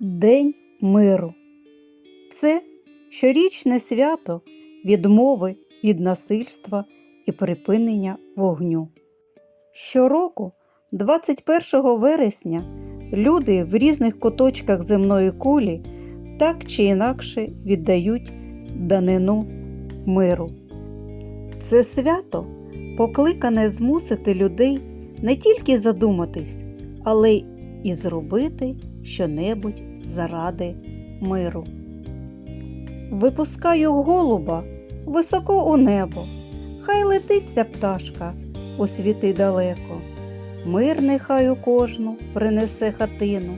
День миру. Це щорічне свято відмови від насильства і припинення вогню. Щороку, 21 вересня, люди в різних куточках земної кулі так чи інакше віддають данину миру. Це свято покликане змусити людей не тільки задуматись, але й зробити щонебудь заради миру. Випускаю голуба високо у небо, хай летить ця пташка у світи далеко. Мир нехай у кожну принесе хатину,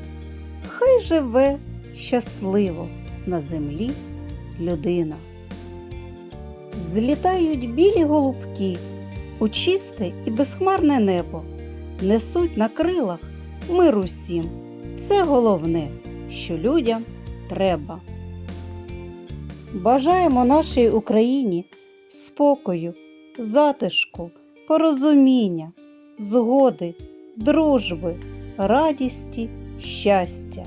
хай живе щасливо на землі людина. Злітають білі голубки у чисте і безхмарне небо, несуть на крилах мир усім. Це головне, що людям треба. Бажаємо нашій Україні спокою, затишку, порозуміння, згоди, дружби, радісті, щастя.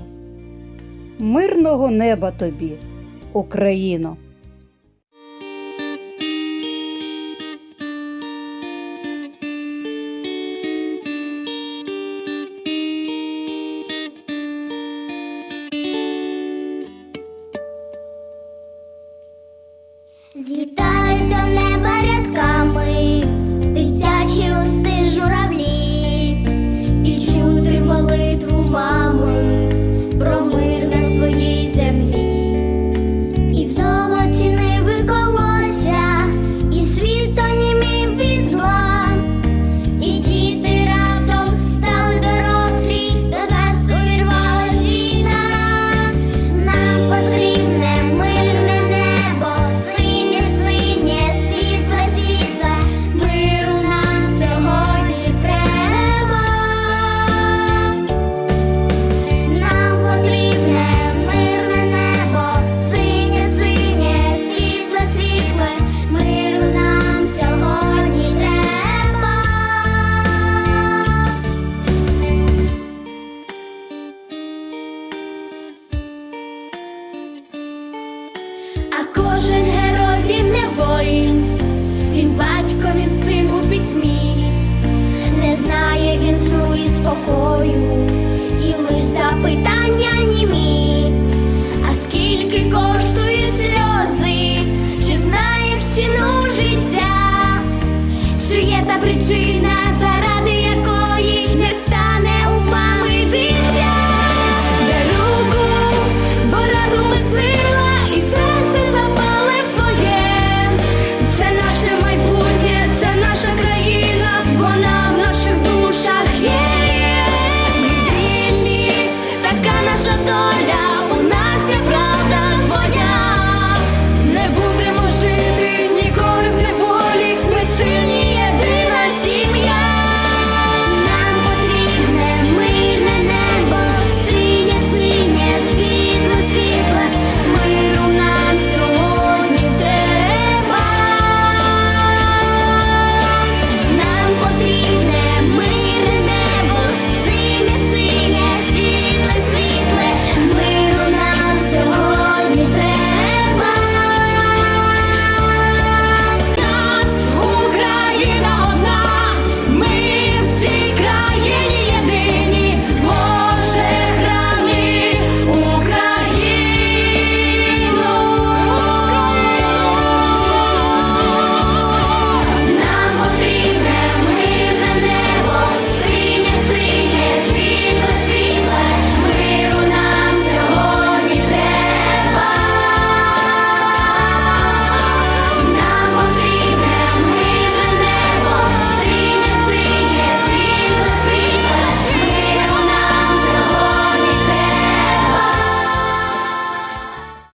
Мирного неба тобі, Україно! Злітай до мене.